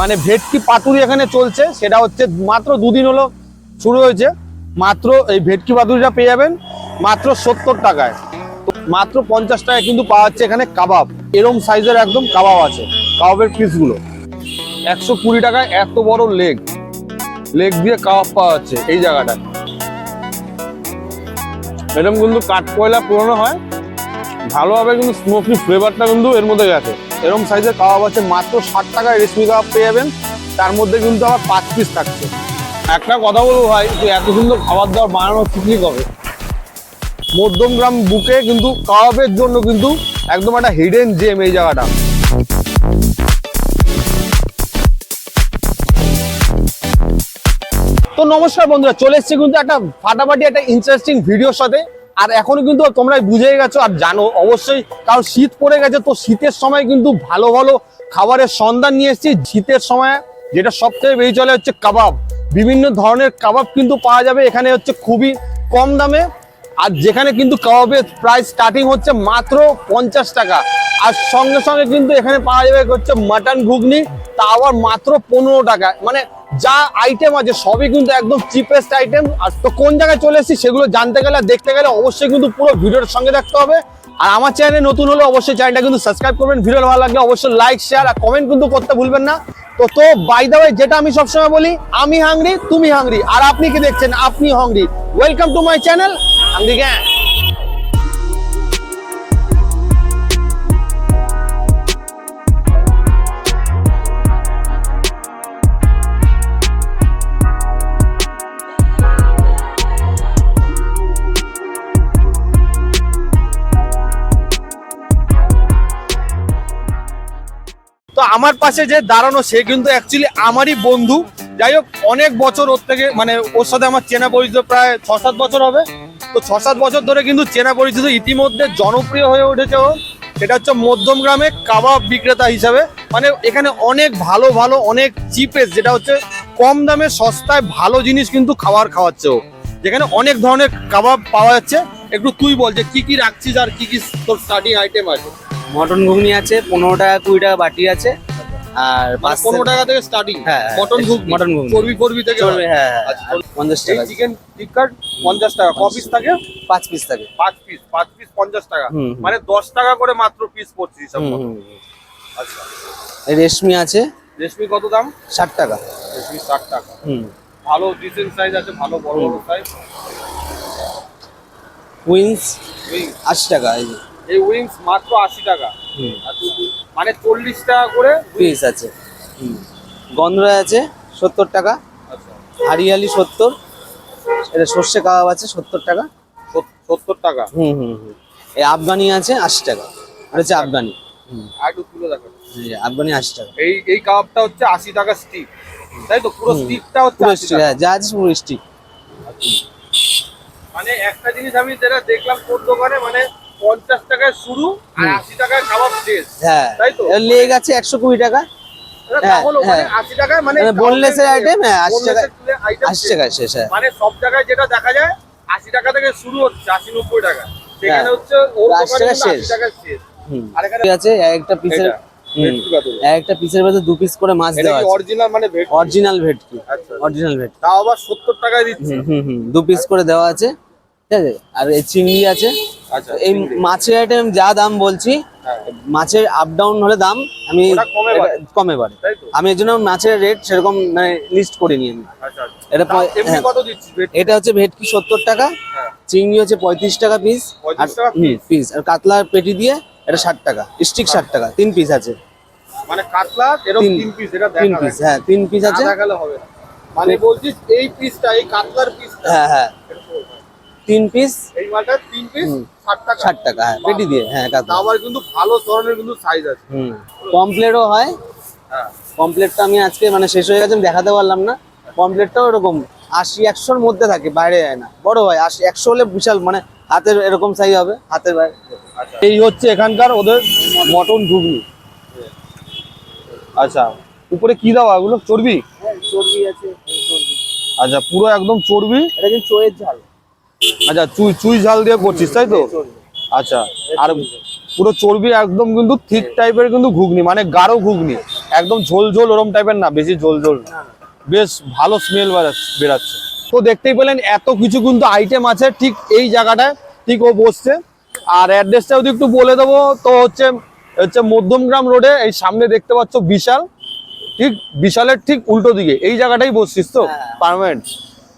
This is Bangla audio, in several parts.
মানে ভেটকি পাতুরি এখানে চলছে, সেটা হচ্ছে মাত্র দুদিন হলো শুরু হয়েছে। মাত্র এই ভেটকি পাতুরিটা পেয়ে যাবেন, মাত্র সত্তর টাকায়। মাত্র পঞ্চাশ টাকায় কিন্তু পাওয়া যাচ্ছে এখানে কাবাব। এরম সাইজের একদম কাবাব আছে, কাবাবের পিসগুলো। একশো কুড়ি টাকায় এত বড় লেগ। লেগ দিয়ে কাবাব পাওয়া যাচ্ছে এই জায়গাটায়। এরকম কিন্তু কাঠ কয়লা পুরনো হয়। ভালোভাবে কিন্তু স্মোকি ফ্লেভারটা কিন্তু এর মধ্যে গেছে। এরকম সাইজের কাবাব আছে, মাত্র ষাট টাকায় রেশমি কাবাব পেয়ে যাবেন। তার মধ্যে কিন্তু আবার পাঁচ পিস থাকছে। একটা কথা বলব ভাই, যে এত সুন্দর খাবার দাবার বানানো পিকনিক হবে মধ্যমগ্রাম বুকে কিন্তু কাবাবের জন্য কিন্তু একদম একটা হিডেন জেম এই জায়গাটা। তো নমস্কার বন্ধুরা, চলে এসেছি কিন্তু একটা ফাটাফাটি একটা ইন্টারেস্টিং ভিডিওর সাথে। আর এখনও কিন্তু তোমরা বুঝে গেছো আর জানো, অবশ্যই কারণ শীত পড়ে গেছে, তো শীতের সময় কিন্তু ভালো ভালো খাবারের সন্ধান নিয়ে এসেছি। শীতের সময় যেটা সব থেকে বেশি চলে হচ্ছে কাবাব। বিভিন্ন ধরনের কাবাব কিন্তু পাওয়া যাবে, এখানে হচ্ছে খুবই কম দামে। আর যেখানে কিন্তু কাবাবের প্রাইস স্টার্টিং হচ্ছে মাত্র পঞ্চাশ টাকা। আর সঙ্গে সঙ্গে কিন্তু এখানে পাওয়া যাবে হচ্ছে মাটন ঘুগনি, তা আবার মাত্র পনেরো টাকা। মানে যা আইটেম আছে, সবই কিন্তু একদম চিপেস্ট আইটেম আর তো কোন জায়গায় চলে এসেছি সেগুলো জানতে গেলে, দেখতে গেলে অবশ্যই কিন্তু পুরো ভিডিওর সঙ্গে থাকতে হবে। আর আমার চ্যানেলে নতুন হলে অবশ্যই চ্যানেলটা কিন্তু সাবস্ক্রাইব করবেন। ভিডিও ভালো লাগলে অবশ্যই লাইক শেয়ার আর কমেন্ট কিন্তু করতে ভুলবেন না। তো তো বাই দা ওয়ে যেটা আমি সবসময় বলি, আমি হাংরি তুমি হাংরি আর আপনি কি দেখছেন? আপনি hungry welcome to my channel hungry gang আমার পাশে যে দাঁড়ানো, সে কিন্তু অ্যাকচুয়ালি আমারই বন্ধু। যাই হোক, অনেক বছর ওর থেকে মানে ওর সাথে আমার চেনা পরিচিত প্রায় ছ সাত বছর হবে। তো ছ সাত বছর ধরে কিন্তু চেনা পরিচিত ইতিমধ্যে জনপ্রিয় হয়ে উঠেছে ও। সেটা হচ্ছে মধ্যম গ্রামে কাবাব বিক্রেতা হিসাবে। মানে এখানে অনেক ভালো ভালো, অনেক চিপেস যেটা হচ্ছে কম দামে সস্তায় ভালো জিনিস কিন্তু খাবার খাওয়াচ্ছে ও। যেখানে অনেক ধরনের কাবাব পাওয়া যাচ্ছে। একটু তুই বল যে কি কি রাখছিস আর কি কি তোর স্টার্টিং আইটেম আছে? মটন ঘুগনি আছে, পনেরো টাকা, কুড়ি টাকা বাটি আছে। আর মানে পাঁচ পনেরো টাকা থেকে স্টার্টিং হ্যাঁ, হ্যাঁ। মটন ঘুগনি। মটন ঘুগনি। চর্বি ফর্বি থেকে চলবে হ্যাঁ হ্যাঁ, আচ্ছা। পঞ্চাশ টাকা। চিকেন টিক্কার পঞ্চাশ টাকা। ক পিস থাকে? পাঁচ পিস থাকে। পাঁচ পিস পাঁচ পিস পঞ্চাশ টাকা। মানে দশ টাকা করে মাত্র পিস পড়ছে হিসাব। আচ্ছা। এই রেশমি আছে। রেশমি কত দাম? ষাট টাকা। রেশমি ষাট টাকা। হুম। ভালো ডিসেন্ট সাইজ আছে ভালো বড় বড় সাইজ উইংস আশি টাকা এই এই উইংস মাত্র আশি টাকা। হুম। মানে চল্লিশ টাকা করে পিস আছে। হুম গন্ধরাজ আছে সত্তর টাকা। আচ্ছা। হারিয়ালি সত্তর। এটা সর্ষে কাবাব আছে সত্তর টাকা। সত- সত্তর টাকা? হুম হুম হুম। এই আফগানি আছে আশি টাকা। এটা হচ্ছে আফগানি। আর একটু তুলে দেখো আফগানি আশি টাকা। এই এই কাবাবটা হচ্ছে আশি টাকা স্টিক তাই তো? পুরো স্টিকটা হচ্ছে পুরো 80 স্টিক টাকা। হ্যাঁ যা আছে পুরো স্টিক মানে একটা জিনিস আমি যেটা দেখলাম তোর দোকানে মানে পঞ্চাশ টাকায় শুরু আর আশি টাকায় শেষ। হ্যাঁ তাই তো? লেগ আছে একশো কুড়ি টাকা। তাহলে হ্যাঁ। আশি টাকায় boneless-এর 80 boneless-এর টাকায়- শেষ। হ্যাঁ। মানে সব জায়গায় যেটা দেখা যায় আশি টাকা থেকে শুরু হচ্ছে আশি নব্বই টাকা। সেখানে হ্যাঁ। হচ্ছে আশি টাকা শেষ। আছে? একটা পিসের একটা পিসের ভেতর দু পিস করে মাছ দেওয়া আছে। অরিজিনাল মানে ভেট অরিজিনাল ভেটকি। আচ্ছা অরিজিনাল ভেটকি। তাও আবার সত্তর টাকায় দিচ্ছে। হুম হুম দু পিস করে দেওয়া আছে। ঠিক আছে? আর এই চিংড়ি আছে। এই মাছের আইটেম যা দাম বলছি হ্যাঁ। মাছের আপ ডাউন হলে দাম আমি কমে বাড়ে। তো? আমি এর জন্য মাছের রেট সেরকম মানে লিস্ট করিনি আমি। আচ্ছা আচ্ছা। এটা হ্যাঁ। এটা হচ্ছে ভেটকি সত্তর টাকা হ্যাঁ। চিংড়ি হচ্ছে পঁয়ত্রিশ টাকা পিস 35 টাকা piece? পিস আর কাতলার পেটি দিয়ে এটা ষাট টাকা স্টিক ষাট টাকা তিন পিস আছে। মানে কাতলা এরকম তিন- তিন পিস এটা তিন পিস হ্যাঁ তিন পিস আছে। দেখালে হবে না। মানে বলছিস এই পিসটা এই কাতলার পিসটা হ্যাঁ হ্যাঁ। তিন পিস এই মালটা তিন পিস ষাট টাকা। ষাট টাকা হ্যাঁ পেটি দিয়ে হ্যাঁ কাতলা তা আবার কিন্তু ভালো ধরনের কিন্তু সাইজ আছে। হুম কমপ্লেটও হয়। হ্যাঁ। কমপ্লেটটা আমি আজকে মানে শেষ হয়ে গেছে আমি দেখাতে পারলাম না। কমপ্লেটটাও এরকম আশি একশোর মধ্যে থাকে বাইরে যায় না। বড় হয় আশি একশো হলে বিশাল মানে হাতের এরকম সাইজ হবে হাতের বাইরে। আচ্ছা। এই হচ্ছে এখানকার ওদের মটন ঘুগনি। আচ্ছা উপরে কি দাও এগুলো? চর্বি? চর্বি আছে আচ্ছা পুরো একদম চর্বি। এটা কিন্তু চোয়ের ঝাল। আচ্ছা চুই চুই ঝাল দিয়ে করছিস তাই তো? আচ্ছা আর পুরো চর্বি একদম কিন্তু থিক টাইপের কিন্তু ঘুগনি মানে গাঢ় ঘুগনি। একদম ঝোল ঝোল ওরম টাইপের না বেশি ঝোল ঝোল বেশ ভালো স্মেল বেরাচ্ছে তো দেখতেই পেলেন এত কিছু কিন্তু আইটেম আছে ঠিক এই জায়গাটায় ঠিক ও বসছে। আর অ্যাড্রেসটা যদি একটু বলে দেবো তো হচ্ছে হচ্ছে মধ্যমগ্রাম রোডে এই সামনে দেখতে পাচ্ছ বিশাল ঠিক বিশালের ঠিক উল্টো দিকে এই জায়গাটাই বসছিস তো? হ্যাঁ। পারমানেন্ট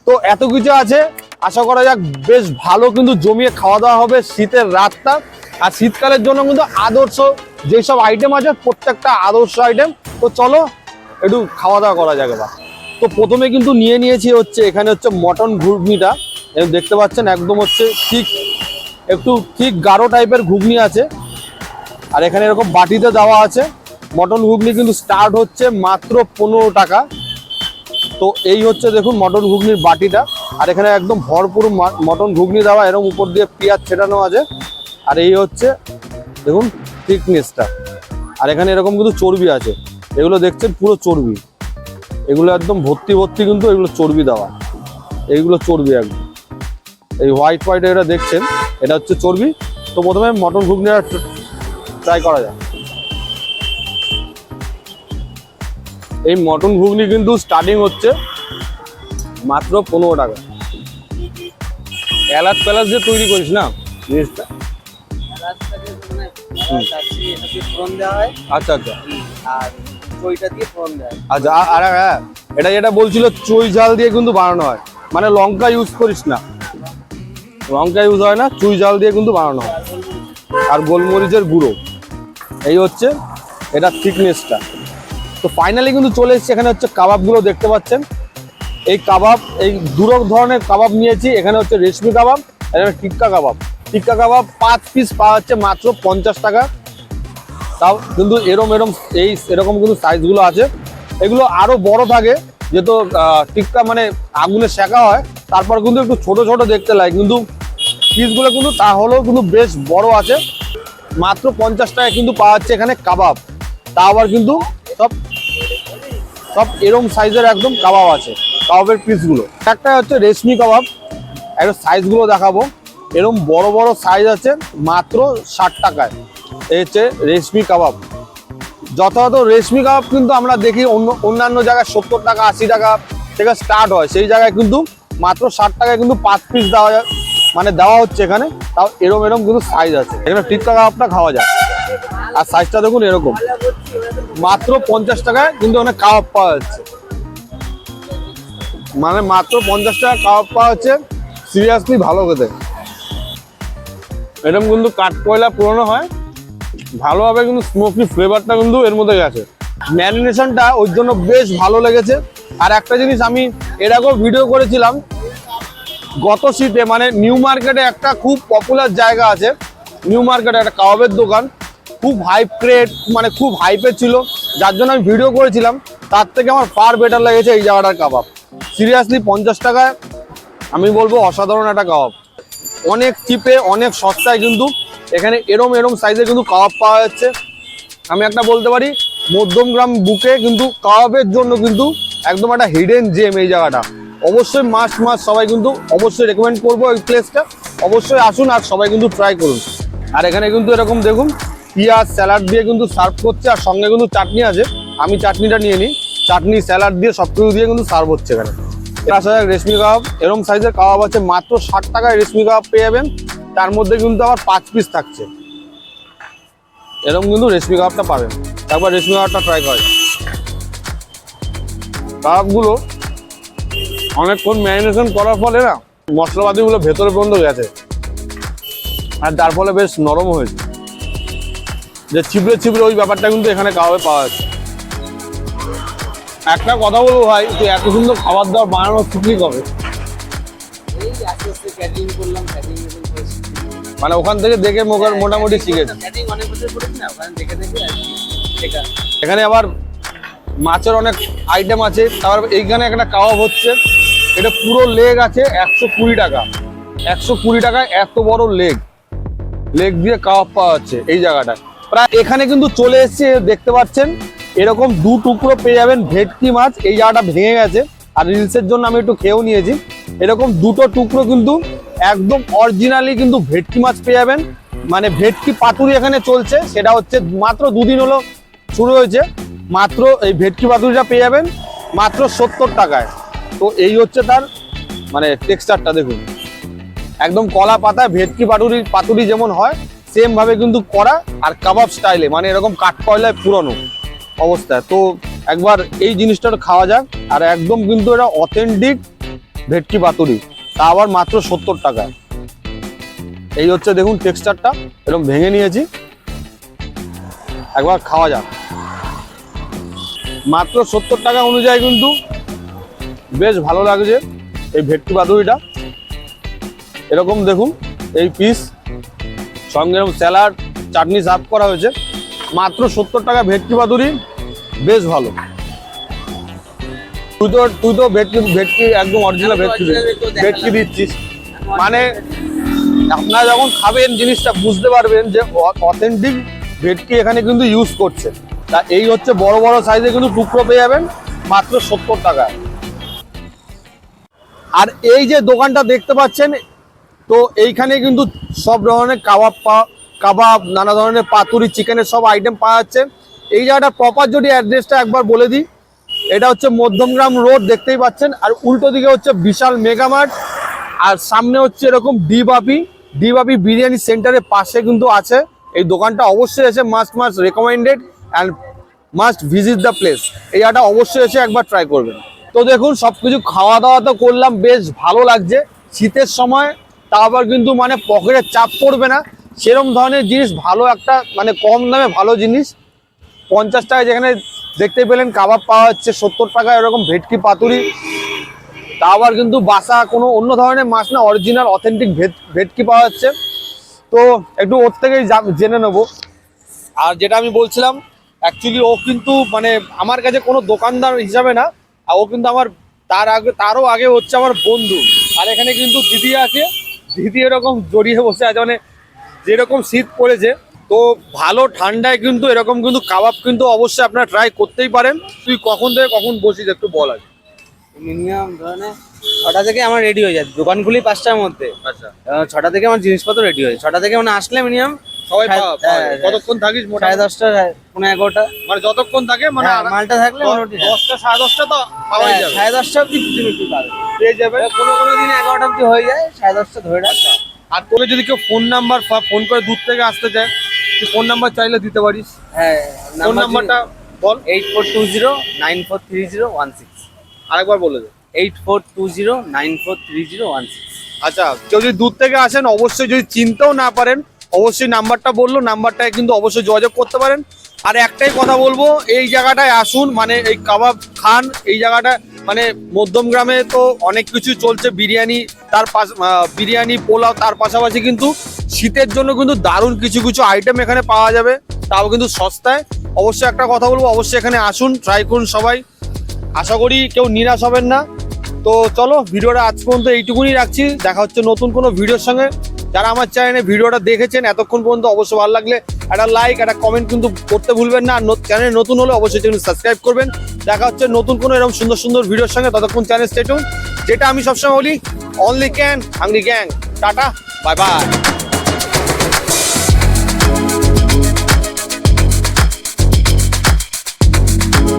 তো এত কিছু আছে আশা করা যাক বেশ ভালো কিন্তু জমিয়ে খাওয়া দাওয়া হবে শীতের রাতটা। আর শীতকালের জন্য কিন্তু আদর্শ যেসব আইটেম আছে, প্রত্যেকটা আদর্শ আইটেম তো চলো, একটু খাওয়া দাওয়া করা যাক এবার। তো প্রথমে কিন্তু নিয়ে নিয়েছি হচ্ছে, এখানে হচ্ছে মটন ঘুগনিটা। দেখতে পাচ্ছেন, একদম হচ্ছে ঠিক, একটু ঠিক গাঢ় টাইপের ঘুগনি আছে। আর এখানে এরকম বাটিতে দেওয়া আছে। মটন ঘুগনি কিন্তু স্টার্ট হচ্ছে মাত্র পনেরো টাকা। তো এই হচ্ছে দেখুন মটন ঘুগনির বাটিটা। আর এখানে একদম ভরপুর মটন ঘুগনি দেওয়া এরকম উপর দিয়ে পেঁয়াজ ছেটানো আছে। আর এই হচ্ছে দেখুন থিকনেসটা। আর এখানে এরকম কিন্তু চর্বি আছে। এগুলো দেখছেন পুরো চর্বি। এগুলো একদম ভর্তি ভর্তি কিন্তু এগুলো চর্বি দেওয়া। এইগুলো চর্বি একদম। এই হোয়াইট হোয়াইট এটা দেখছেন, এটা হচ্ছে চর্বি। তো প্রথমে মটন ঘুগনিটা ট্রাই করা যায় এই মটন ঘুগনি কিন্তু স্টার্টিং হচ্ছে মাত্র পনেরো টাকা। এলাচ প্যালাচ দিয়ে তৈরি করিস না? জিনিসটা মানে হয়। আচ্ছা আচ্ছা। আর আচ্ছা আর হ্যাঁ এটা যেটা বলছিল চই ঝাল দিয়ে কিন্তু বানানো হয়। মানে লঙ্কা ইউজ করিস না। লঙ্কা ইউজ হয় না চুই ঝাল দিয়ে কিন্তু বানানো হয়। আর গোলমরিচের গুঁড়ো। এই হচ্ছে এটা থিকনেসটা তো ফাইনালি কিন্তু চলে এসেছে, এখানে হচ্ছে কাবাবগুলো দেখতে পাচ্ছেন। এই কাবাব, এই দুটো ধরনের কাবাব নিয়েছি, এখানে হচ্ছে রেশমি কাবাব এখানে টিক্কা কাবাব। টিক্কা কাবাব পাঁচ পিস পাওয়া যাচ্ছে মাত্র পঞ্চাশ টাকা। তাও কিন্তু এরম এরম, এই এরকম কিন্তু সাইজগুলো আছে। এগুলো আরও বড় থাকে, যেহেতু টিক্কা মানে আগুনে শেখা হয়। তারপর কিন্তু একটু ছোট ছোট দেখতে লাগে, কিন্তু পিসগুলো কিন্তু তাহলেও কিন্তু বেশ বড় আছে। মাত্র পঞ্চাশ টাকা কিন্তু পাওয়া যাচ্ছে এখানে কাবাব। তা আবার কিন্তু সব সব এরম সাইজের একদম কাবাব আছে, কাবাবের পিসগুলো একটা হচ্ছে রেশমি কাবাব, একটা সাইজগুলো দেখাবো। এরম বড় বড় সাইজ আছে, মাত্র ষাট টাকায়। এই হচ্ছে রেশমি কাবাব। যথাযথ রেশমি কাবাব কিন্তু আমরা দেখি অন্য, অন্যান্য জায়গায় সত্তর টাকা, আশি টাকা থেকে স্টার্ট হয়। সেই জায়গায় কিন্তু মাত্র ষাট টাকায় কিন্তু পাঁচ পিস দেওয়া যায় মানে দেওয়া হচ্ছে এখানে। তাও এরম এরম কিন্তু সাইজ আছে। এখানে টিক্কা কাবাবটা খাওয়া যায়। আর সাইজটা দেখুন এরকম। মাত্র পঞ্চাশ টাকায় কিন্তু অনেক কাবাব পাওয়া যাচ্ছে। মানে মাত্র পঞ্চাশ টাকা কাবাব পাওয়া যাচ্ছে। সিরিয়াসলি ভালো খেতে। এরকম কিন্তু কাঠ কয়লা পুরনো হয়। ভালোভাবে কিন্তু স্মোকি ফ্লেভারটা কিন্তু এর মধ্যে গেছে। ম্যারিনেশনটা ওই জন্য বেশ ভালো লেগেছে। আর একটা জিনিস আমি এর আগেও ভিডিও করেছিলাম। গত শীতে মানে নিউ মার্কেটে একটা খুব পপুলার জায়গা আছে। নিউ মার্কেটে একটা কাবাবের দোকান। খুব হাইপ ক্রেট মানে খুব হাইপে ছিল। যার জন্য আমি ভিডিও করেছিলাম। তার থেকে আমার ফার বেটার লেগেছে এই জায়গাটার কাবাব। সিরিয়াসলি পঞ্চাশ টাকায়, আমি বলব অসাধারণ একটা কাবাব। অনেক চিপে অনেক সস্তায় কিন্তু এখানে এরম এরম সাইজে কিন্তু কাবাব পাওয়া যাচ্ছে। আমি একটা বলতে পারি মধ্যমগ্রাম বুকে কিন্তু কাবাবের জন্য কিন্তু একদম একটা হিডেন জেম এই জায়গাটা। অবশ্যই মাস মাস সবাই কিন্তু অবশ্যই রেকমেন্ড করব এই প্লেসটা অবশ্যই আসুন আর সবাই কিন্তু ট্রাই করুন। আর এখানে কিন্তু এরকম দেখুন পেঁয়াজ, স্যালাড দিয়ে কিন্তু সার্ভ করছে আর সঙ্গে কিন্তু চাটনি আছে। আমি চাটনিটা নিয়ে নিই। চাটনি, স্যালাড দিয়ে সব কিছু দিয়ে কিন্তু সার্ভ হচ্ছে এখানে। আসা যাক রেশমি কাবাব এরম সাইজের কাবাব আছে, মাত্র ষাট টাকায় রেশমি কাবাব পেয়ে যাবেন। তার মধ্যে কিন্তু আবার পাঁচ পিস থাকছে। এরকম কিন্তু রেশমি কাবাবটা পাবেন। তারপর রেশমি কাবাবটা ট্রাই করে কাবাবগুলো অনেকক্ষণ ম্যারিনেশন করার ফলে না মশলাপাতিগুলো ভেতরে পর্যন্ত গেছে। আর যার ফলে বেশ নরম হয়েছে। যে ছিবড়ে ছিবড়ে ওই ব্যাপারটা কিন্তু এখানে কাবাবে পাওয়া যাচ্ছে একটা কথা বলব ভাই তুই এত সুন্দর খাবার দাবার বানানো শিখলি কবে মানে ওখান থেকে দেখে মোকা- মোটামুটি শিখেছি। এখানে আবার মাছের অনেক আইটেম আছে তারপর এইখানে একটা কাবাব হচ্ছে এটা পুরো লেগ আছে একশো কুড়ি টাকা। একশো কুড়ি টাকায় এত বড় লেগ লেগ দিয়ে কাবাব পাওয়া যাচ্ছে এই জায়গাটায়। প্রায় এখানে কিন্তু চলে এসেছে, দেখতে পাচ্ছেন। এরকম দু টুকরো পেয়ে যাবেন ভেটকি মাছ। এই জায়গাটা ভেঙে গেছে। আর রিলসের জন্য আমি একটু খেয়েও নিয়েছি। এরকম দুটো টুকরো কিন্তু একদম অরিজিনালি কিন্তু ভেটকি মাছ পেয়ে যাবেন। মানে ভেটকি পাতুরি এখানে চলছে। সেটা হচ্ছে মাত্র দুদিন হলো শুরু হয়েছে। মাত্র এই ভেটকি পাতুরিটা পেয়ে যাবেন মাত্র সত্তর টাকায়। তো এই হচ্ছে তার মানে টেক্সচারটা দেখুন। একদম কলা পাতা ভেটকি পাতুরি পাতুরি যেমন হয় সেম ভাবে কিন্তু করা আর কাবাব স্টাইলে মানে এরকম কাঠ কয়লায় পুরনো অবস্থায়। তো একবার এই জিনিসটা খাওয়া যাক, আর একদম কিন্তু এটা অথেন্টিক ভেটকি পাতুরি, তা আবার মাত্র সত্তর টাকায়। এই হচ্ছে দেখুন টেক্সচারটা এরকম ভেঙে নিয়েছি। একবার খাওয়া যাক। মাত্র সত্তর টাকা অনুযায়ী কিন্তু বেশ ভালো লাগছে এই ভেটকি পাতুরিটা। এরকম দেখুন, এই পিস সঙ্গে স্যালাড চাটনি সার্ভ করা হয়েছে। মাত্র সত্তর টাকা ভেটকি পাতুরি বেশ ভালো। তুই তো তুই তো ভেটকি ভেটকি একদম অরিজিনাল ভেটকি ভেটকি দিচ্ছিস। মানে আপনারা যখন খাবেন জিনিসটা বুঝতে পারবেন যে অথেন্টিক ভেটকি এখানে কিন্তু ইউজ করছে। তা এই হচ্ছে বড় বড় সাইজে কিন্তু টুকরো পেয়ে যাবেন মাত্র সত্তর টাকা আর এই যে দোকানটা দেখতে পাচ্ছেন তো এইখানে কিন্তু সব ধরনের কাবাব কাবাব, নানা ধরনের পাতুরি, চিকেনের সব আইটেম পাওয়া যাচ্ছে। এই জায়গাটা প্রপার যদি অ্যাড্রেসটা একবার বলে দিই, এটা হচ্ছে মধ্যমগ্রাম রোড দেখতেই পাচ্ছেন। আর উল্টো দিকে হচ্ছে বিশাল মেগামার্ট আর সামনে হচ্ছে এরকম ডি বাপি ডি বাপি বিরিয়ানি সেন্টারের পাশে কিন্তু আছে। এই দোকানটা অবশ্যই এসে must must recommended and must visit the place এই জায়গাটা অবশ্যই এসে একবার ট্রাই করবেন। তো দেখুন সব কিছু খাওয়া দাওয়া তো করলাম, বেশ ভালো লাগছে। শীতের সময় তা আবার কিন্তু মানে পকেটে চাপ পড়বে না। সেরম ধরনের জিনিস, ভালো একটা মানে কম দামে ভালো জিনিস। পঞ্চাশ টাকায় যেখানে দেখতে পেলেন, কাবাব পাওয়া যাচ্ছে সত্তর টাকা, এরকম ভেটকি পাতুরি। তা আবার কিন্তু বাসা কোনো অন্য ধরনের মাছ না অরিজিনাল অথেন্টিক ভেট, ভেটকি পাওয়া যাচ্ছে। তো একটু ওর থেকেই জেনে নেব। আর যেটা আমি বলছিলাম অ্যাকচুয়ালি ও কিন্তু মানে আমার কাছে কোনো দোকানদার হিসাবে না, আর ও কিন্তু আমার, তার আগে, তারও আগে হচ্ছে আমার বন্ধু। আর এখানে কিন্তু দিদি আছে। দিদি এরকম জড়িয়ে বসে আছে মানে যেরকম শীত পড়েছে, তো ভালো ঠান্ডায় কিন্তু এরকম কিন্তু কাবাব কিন্তু অবশ্যই আপনারা ট্রাই করতেই পারেন। তুই কখন থেকে কখন বসিস একটু বল আছে মিনিমাম ধরেনে ছটা থেকে আমার রেডি হয়ে যায়। দোকান খুলি পাঁচটার মধ্যে। আচ্ছা। ছটা থেকে আমার জিনিসপত্র রেডি হয়ে যায়। ছটা থেকে মানে আসলে মিনিমাম সবাই হ্যাঁ। হ্যাঁ, কতক্ষণ থাকিস সাড়ে দশটা পনেরো এগারোটা। মানে যতক্ষণ থাকে মানে হ্যাঁ, মালটা থাকলে। দশটা সাড়ে দশটা তো পাওয়াই যাবে। সাড়ে দশটা অব্দি তুমি পাবে। পেয়ে যাবে। কোনো কোনো দিন এগারোটা অব্দি হয়ে যায় সাড়ে দশটা ধরে রাখ। আর তোকে যদি কেউ ফোন নাম্বার ফোন করে দূর থেকে আসতে চায় তুই ফোন নাম্বার চাইলে দিতে পারিস। হ্যাঁ ফোন নাম্বারটা বল। Eight four two zero nine four three zero one six আরেকবার বলে দে। Eight four two zero nine four three zero one আচ্ছা কেউ যদি দূর থেকে আসেন, অবশ্যই যদি চিনতেও না পারেন, অবশ্যই নাম্বারটা বলল, নাম্বারটায় কিন্তু অবশ্যই যোগাযোগ করতে পারেন। আর একটাই কথা বলব, এই জায়গাটায় আসুন মানে এই কাবাব খান, এই জায়গাটা মানে মধ্যম গ্রামে তো অনেক কিছু চলছে, বিরিয়ানি, তার পাশ বিরিয়ানি, পোলাও, তার পাশাপাশি কিন্তু শীতের জন্য কিন্তু দারুণ কিছু কিছু আইটেম এখানে পাওয়া যাবে, তাও কিন্তু সস্তায়। অবশ্যই একটা কথা বলব, অবশ্যই এখানে আসুন ট্রাই করুন সবাই। আশা করি কেউ নিরাশ হবেন না। তো চলো ভিডিওটা আজ পর্যন্ত এইটুকুনি রাখছি। দেখা হচ্ছে নতুন কোনো ভিডিওর সঙ্গে। যারা আমার চ্যানেলে ভিডিওটা দেখেছেন, এতক্ষণ পর্যন্ত অবশ্যই ভালো লাগলে একটা লাইক একটা কমেন্ট কিন্তু করতে ভুলবেন না। চ্যানেল নতুন হলে অবশ্যই চ্যানেল সাবস্ক্রাইব করবেন। দেখা হচ্ছে নতুন কোনো এরকম সুন্দর সুন্দর ভিডিওর সঙ্গে। ততক্ষণ চ্যানেল স্টেটুন যেটা আমি সবসময় বলি only can hungry gang tata bye bye